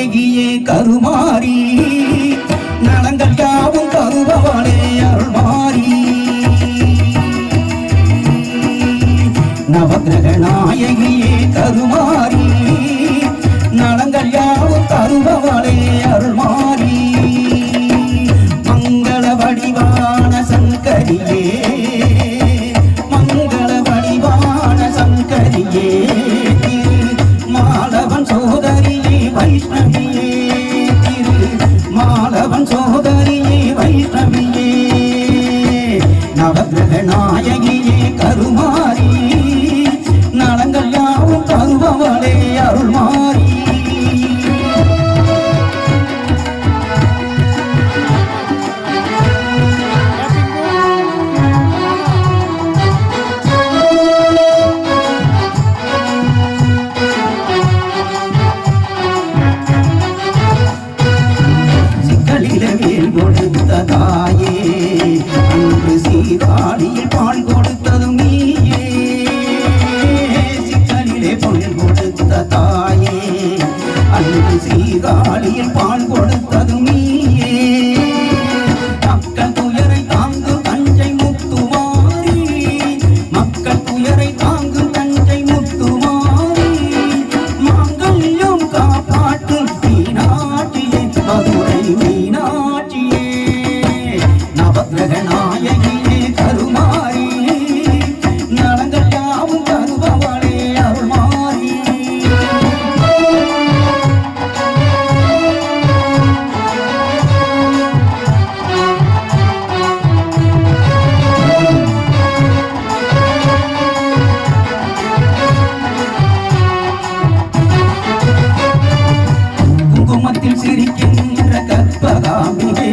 நாயகியே கருமாறி நலங்கட்டாவும் கருபவளே அருள்மாறி. நவகிரக நாயகியே கருமாறி நலங்கள் யாவும் தருபவளே அருள்மாறி. 你 சிரிக்கின்ற கற்பகாமியே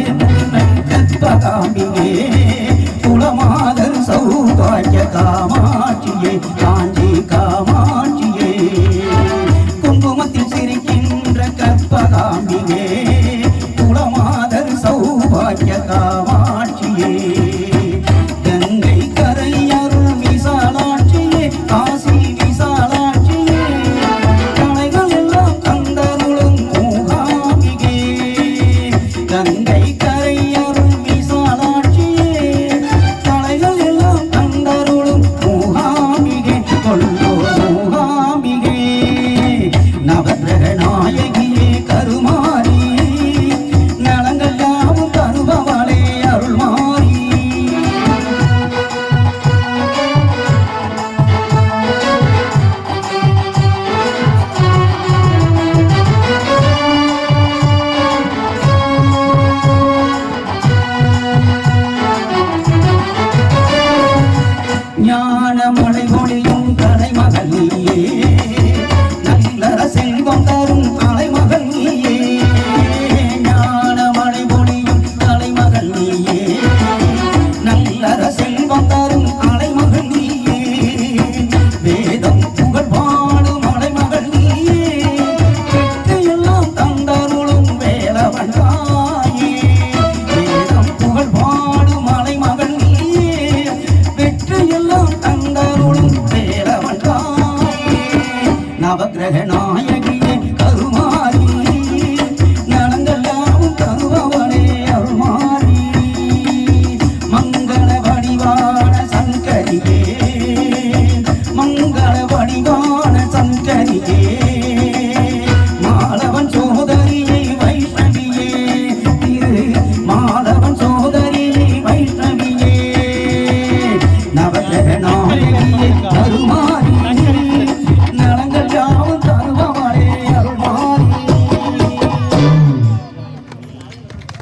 கற்பகாமியே குலமாதர் சௌபாக்கிய காமாட்சியை காஞ்சி करे